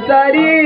passarinho.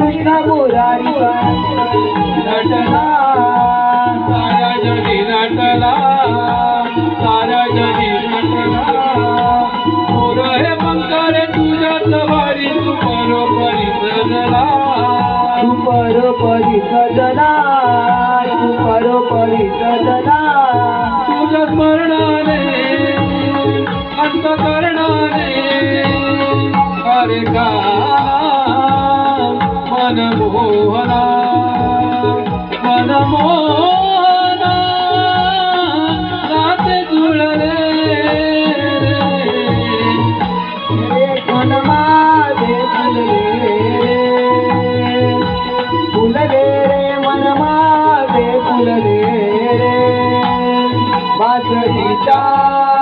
विना मुरारीचा नटला. साऱ्या जगी नटला. साऱ्या जगी नटला. मोर हे मंगल तुझ्या सवारी तुपर परी सजला. तुपर परी सजला. तुपर परी सजला. तुझ्या स्मरणाने अंत करणाने अरे का 这一张。